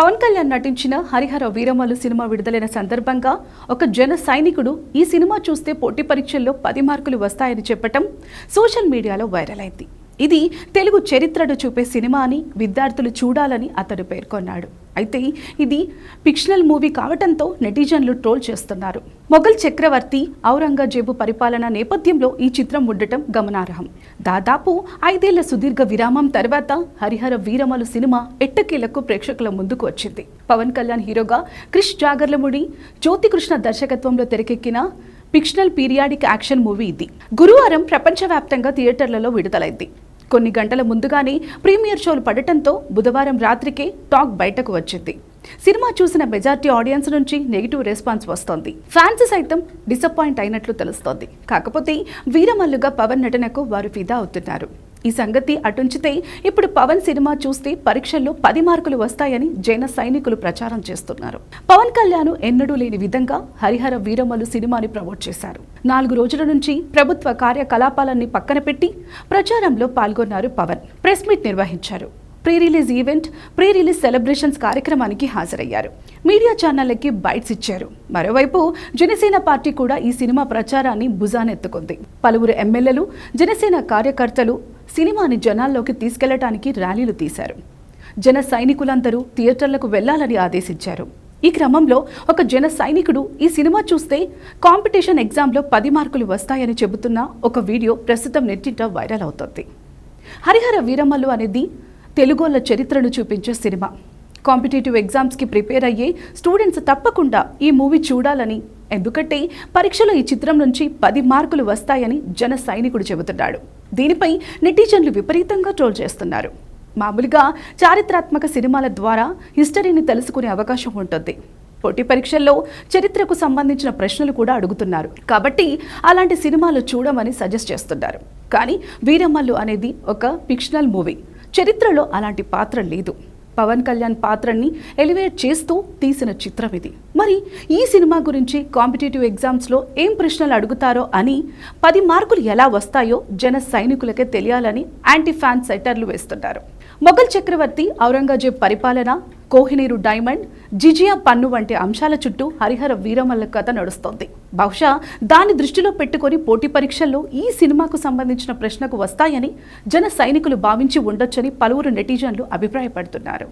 పవన్ కళ్యాణ్ నటించిన హరిహర వీరమలు సినిమా విడుదలైన సందర్భంగా ఒక జన సైనికుడు ఈ సినిమా చూస్తే పోటీ పరీక్షల్లో పది మార్కులు వస్తాయని చెప్పటం సోషల్ మీడియాలో వైరల్ అయింది. ఇది తెలుగు చరిత్రను చూపే సినిమా అని విద్యార్థులు చూడాలని అతడు పేర్కొన్నాడు. అయితే ఇది ఫిక్షనల్ మూవీ కావటంతో నెటిజన్లు ట్రోల్ చేస్తున్నారు. మొఘల్ చక్రవర్తి ఔరంగజేబు పరిపాలన నేపథ్యంలో ఈ చిత్రం ఉండటం గమనార్హం. దాదాపు ఐదేళ్ళ సుదీర్ఘ విరామం తర్వాత హరిహర వీరమలు సినిమా ఎట్టకేలకు ప్రేక్షకుల ముందుకు వచ్చింది. పవన్ కళ్యాణ్ హీరోగా క్రిష్ జాగర్లముడి జ్యోతికృష్ణ దర్శకత్వంలో తెరకెక్కిన ఫిక్షనల్ పీరియాడిక్ యాక్షన్ మూవీ ఇది. గురువారం ప్రపంచవ్యాప్తంగా థియేటర్లలో విడుదలైంది. కొన్ని గంటల ముందుగానే ప్రీమియర్ షోలు పడటంతో బుధవారం రాత్రికే టాక్ బయటకు వచ్చింది. సినిమా చూసిన మెజార్టీ ఆడియన్స్ నుంచి నెగిటివ్ రెస్పాన్స్ వస్తోంది. ఫ్యాన్స్ సైతం డిసప్పాయింట్ అయినట్లు తెలుస్తోంది. కాకపోతే వీరమల్లుగా పవన్ నటనకు వారు ఫిదా అవుతున్నారు. ఈ సంగతి అటుంచితే ఇప్పుడు పవన్ సినిమా చూస్తే పరీక్షల్లో పది మార్కులు వస్తాయని జైన సైనికులు ప్రచారం చేస్తున్నారు. పవన్ కళ్యాణ్ ఎన్నడూ లేని విధంగా హరిహర వీరమలు సినిమాని ప్రమోట్ చేశారు. నాలుగు రోజుల నుంచి ప్రభుత్వ కార్యకలాపాలన్నీ పక్కన పెట్టి ప్రచారంలో పాల్గొన్నారు పవన్. ప్రెస్ మీట్ నిర్వహించారు. Pre release event pre release celebrations కార్యక్రమానికి హాజరయ్యారు. మీడియా ఛానళ్ళకి బైట్స్ ఇచ్చారు. మరోవైపు జనసేన పార్టీ కూడా ఈ సినిమా ప్రచారాన్ని భుజానెత్తుకుంది. పలువురు ఎమ్మెల్యేలు జనసేన కార్యకర్తలు సినిమాని జనాల్లోకి తీసుకెళ్ళటానికి ర్యాలీలు తీశారు. జన సైనికులందరూ థియేటర్లకు వెళ్ళాలని ఆదేశించారు. ఈ క్రమంలో ఒక జన సైనికుడు ఈ సినిమా చూస్తే కాంపిటీషన్ ఎగ్జామ్లో పది మార్కులు వస్తాయని చెబుతున్న ఒక వీడియో ప్రస్తుతం నెట్టింట వైరల్ అవుతోంది. హరిహర వీరమల్లు అనేది తెలుగోళ్ళ చరిత్రను చూపించే సినిమా. కాంపిటేటివ్ ఎగ్జామ్స్కి ప్రిపేర్ అయ్యే స్టూడెంట్స్ తప్పకుండా ఈ మూవీ చూడాలని ఎందుకంటే పరీక్షలో ఈ చిత్రం నుంచి పది మార్కులు వస్తాయని జన సైనికుడు చెబుతున్నాడు. దీనిపై నెటిజన్లు విపరీతంగా ట్రోల్ చేస్తున్నారు. మామూలుగా చారిత్రాత్మక సినిమాల ద్వారా హిస్టరీని తెలుసుకునే అవకాశం ఉంటుంది. పోటీ పరీక్షల్లో చరిత్రకు సంబంధించిన ప్రశ్నలు కూడా అడుగుతున్నారు. కాబట్టి అలాంటి సినిమాలు చూడమని సజెస్ట్ చేస్తున్నారు. కానీ వీరమ్మల్లు అనేది ఒక ఫిక్షనల్ మూవీ. చరిత్రలో అలాంటి పాత్ర లేదు. పవన్ కళ్యాణ్ పాత్రని ఎలివేట్ చేస్తూ తీసిన చిత్రం ఇది. మరి ఈ సినిమా గురించి కాంపిటేటివ్ ఎగ్జామ్స్లో ఏం ప్రశ్నలు అడుగుతారో అని పది మార్కులు ఎలా వస్తాయో జన సైనికులకే తెలియాలని యాంటీ ఫ్యాన్ సెటర్లు వేస్తున్నారు మొఘల్ చక్రవర్తి ఔరంగజేబ్ పరిపాలన కోహినీరు డైమండ్ జిజియా పన్ను వంటి అంశాల చుట్టూ హరిహర వీరమల్ల కథ నడుస్తోంది. బహుశా దాన్ని దృష్టిలో పెట్టుకొని పోటీ పరీక్షల్లో ఈ సినిమాకు సంబంధించిన ప్రశ్నకు వస్తాయని జన సైనికులు భావించి ఉండొచ్చని పలువురు నెటిజన్లు అభిప్రాయపడుతున్నారు.